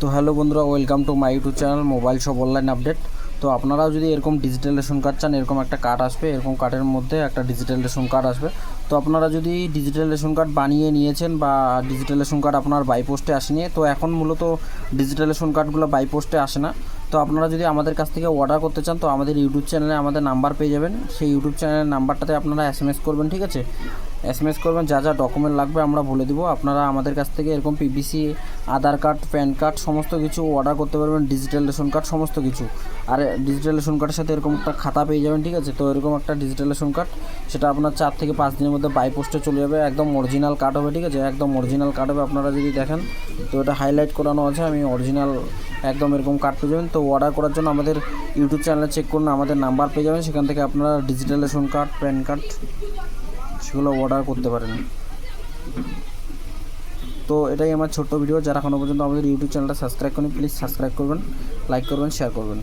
তো হ্যালো বন্ধুরা welcome to my YouTube channel mobile সব অনলাইন আপডেট তো আপনারাও যদি এরকম ডিজিটাল রেশন কার্ড চান, এরকম একটা কার্ড আসবে, এরকম কার্ডের মধ্যে একটা ডিজিটাল রেশন কার্ড আসবে। তো আপনারা যদি ডিজিটাল রেশন কার্ড বানিয়ে নিয়েছেন বা ডিজিটাল রেশন কার্ড আপনার বাই পোস্টে আসেনি, তো এখন মূলত ডিজিটাল রেশন কার্ডগুলো বাই পোস্টে আসে না। তো আপনারা যদি আমাদের কাছ থেকে অর্ডার করতে চান, তো আমাদের ইউটিউব চ্যানেলে আমাদের নাম্বার পেয়ে যাবেন। সেই ইউটিউব চ্যানেলের নাম্বারটাতে আপনারা এস করবেন, ঠিক আছে? এস এম এস করবেন, যা যা ডকুমেন্ট লাগবে আমরা বলে দিব। আপনারা আমাদের কাছ থেকে এরকম PVC Aadhaar card PAN card সমস্ত কিছু অর্ডার করতে পারবেন ডিজিটাল রেশন কার্ড সমস্ত কিছু। আর ডিজিটাল রেশন কার্ডের সাথে এরকম একটা খাতা পেয়ে যাবেন, ঠিক আছে? তো এরকম একটা ডিজিটাল রেশন কার্ড সেটা আপনার চার থেকে পাঁচ দিনের মধ্যে বাই পোস্টে চলে যাবে, একদম অরিজিনাল কার্ড হবে, ঠিক আছে? একদম অরিজিনাল কার্ড হবে আপনারা যদি দেখেন। তো এটা হাইলাইট করানো আছে, আমি অরিজিনাল একদম এরকম কার্ড পেয়ে যাবেন। তো অর্ডার করার জন্য আমাদের ইউটিউব চ্যানেলে চেক করুন, আমাদের নাম্বার পেয়ে যাবেন। সেখান থেকে আপনারা digital ration card PAN card সেগুলো অর্ডার করতে পারেন। তো এটাই আমার ছোট্ট ভিডিও যারা এখনও পর্যন্ত আমাদের ইউটিউব চ্যানেলটা সাবস্ক্রাইব করেন প্লিজ সাবস্ক্রাইব করবেন লাইক করবেন শেয়ার করবেন।